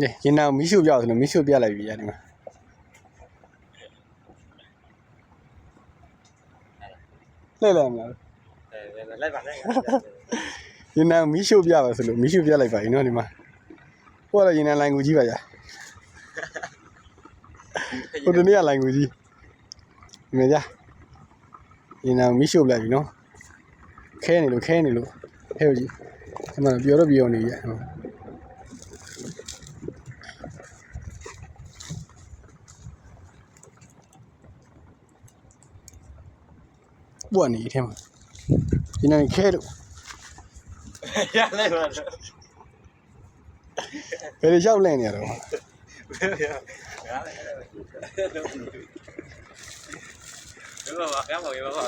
ညရင်နာမီးရှို့ပြဆိုလို့မီးရှို့ပြလိုက်ပြီရတယ်မှာလဲလဲမလားအဲလိုက်ပါလိုက်ရင်နာမီးရှို့ပြပါဆိုလို့မီးရှို့ပြလိုက်ပါရင်နော်ဒီမှာဟိုကတော့ရင်နာလိုင်ကူကြီးပါကြာဟိုတနေ့ကလိုင်ကူကြီးဒီမှာကြာရင်နာမီးရှို့ပြလိုက်ပြီနော်ခဲနေလို့ခဲနေလို့ဟဲ့ကြီးဒီမှာပြောတော့ပြောနေရဟော ပွားနေအထဲမှာဒီနေ့ခဲလို့ရလိုက်ပါဘယ်လိုရောက်လဲနေရတော့ရလိုက်ဒီမှာပါကမောင်ရပါပါ